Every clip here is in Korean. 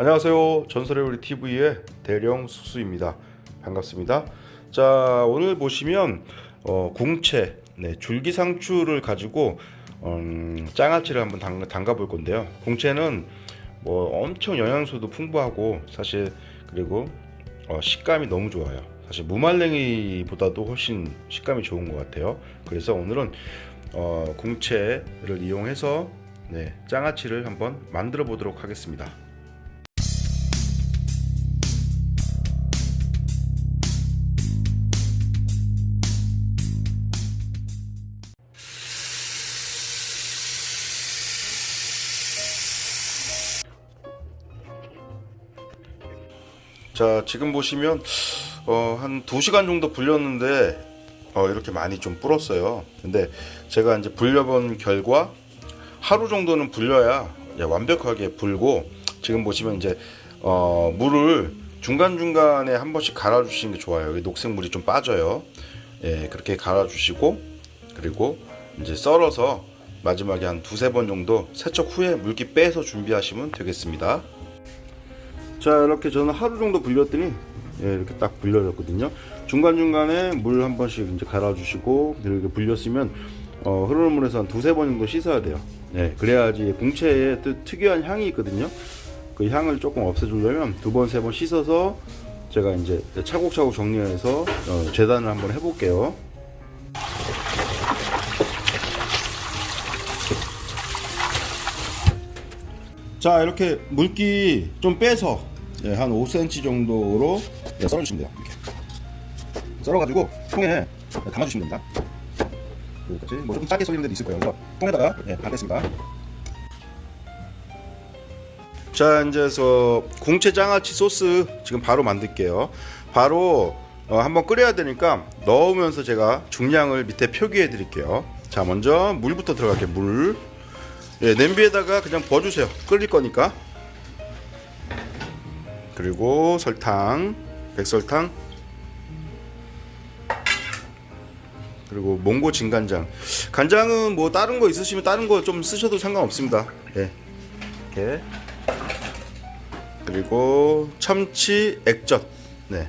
안녕하세요. 전설의 요리 TV의 대령 수수입니다. 반갑습니다. 자 오늘 보시면 어, 궁채, 네, 줄기 상추를 가지고 음, 장아찌를 한번 담가, 담가 볼 건데요. 궁채는 뭐 엄청 영양소도 풍부하고 사실 그리고 어, 식감이 너무 좋아요. 사실 무말랭이보다도 훨씬 식감이 좋은 것 같아요. 그래서 오늘은 어, 궁채를 이용해서 네, 장아찌를 한번 만들어 보도록 하겠습니다. 자, 지금 보시면 어, 한 2시간 정도 불렸는데 어, 이렇게 많이 좀 불었어요. 근데 제가 이제 불려본 결과 하루 정도는 불려야 완벽하게 불고 지금 보시면 이제 어, 물을 중간중간에 한 번씩 갈아 주시는 게 좋아요. 여기 녹색물이 좀 빠져요. 예, 그렇게 갈아 주시고 그리고 이제 썰어서 마지막에 한 두세 번 정도 세척 후에 물기 빼서 준비하시면 되겠습니다. 자 이렇게 저는 하루 정도 불렸더니 예, 이렇게 딱 불려졌거든요. 중간 중간에 물 한 번씩 이제 갈아주시고 이렇게 불렸으면 어, 흐르는 물에서 한 두세 번 정도 씻어야 돼요. 예, 그래야지 궁채에 또 특유한 향이 있거든요. 그 향을 조금 없애주려면 두 번 세 번 씻어서 제가 이제 차곡차곡 정리해서 어, 재단을 한번 해볼게요. 자 이렇게 물기 좀 빼서 예, 한 5cm 정도로 예, 썰어주시면 돼요. 이렇게. 썰어가지고 통에 담아주시면 됩니다. 여기까지. 뭐 조금 짧게 썰리는 데도 있을 거예요. 그래서 통에다가 예, 담겠습니다. 자 이제 서 공채 장아찌 소스 지금 바로 만들게요. 바로 어, 한번 끓여야 되니까 넣으면서 제가 중량을 밑에 표기해 드릴게요. 자 먼저 물부터 들어갈게요 물. 예, 냄비에다가 그냥 부어주세요. 끓일 거니까. 그리고 설탕, 백설탕, 그리고 몽고 진간장. 간장은 뭐 다른 거 있으시면 다른 거 좀 쓰셔도 상관없습니다. 예, 이렇게. 그리고 참치 액젓. 네.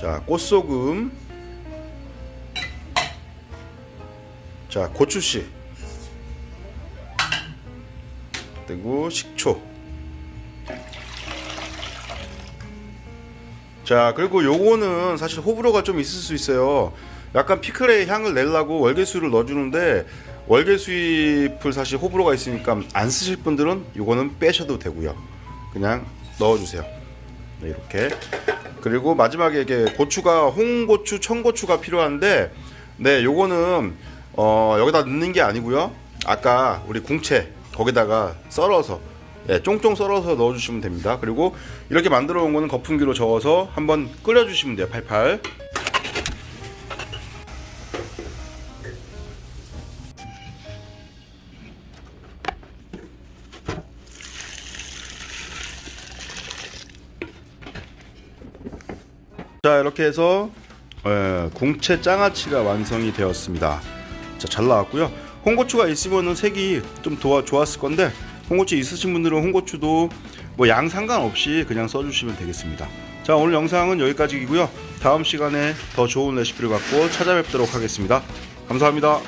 자, 꽃소금. 자 고추씨 그리고 식초. 자 그리고 요거는 사실 호불호가 좀 있을 수 있어요. 약간 피클의 향을 내려고 월계수를 넣어주는데 월계수잎을 사실 호불호가 있으니까 안 쓰실 분들은 요거는 빼셔도 되고요. 그냥 넣어주세요. 네, 이렇게. 그리고 마지막에 이게 고추가 홍고추 청고추가 필요한데 네 요거는 어, 여기다 넣는 게 아니고요. 아까 우리 궁채 거기다가 썰어서 예, 쫑쫑 썰어서 넣어주시면 됩니다. 그리고 이렇게 만들어 온 거는 거품기로 저어서 한번 끓여주시면 돼요. 팔팔. 자 이렇게 해서 예, 궁채 장아찌가 완성이 되었습니다. 자, 잘 나왔고요. 홍고추가 있으면은 색이 좀 도와, 좋았을 건데 홍고추 있으신 분들은 홍고추도 뭐 양 상관없이 그냥 써주시면 되겠습니다. 자 오늘 영상은 여기까지이고요. 다음 시간에 더 좋은 레시피를 갖고 찾아뵙도록 하겠습니다. 감사합니다.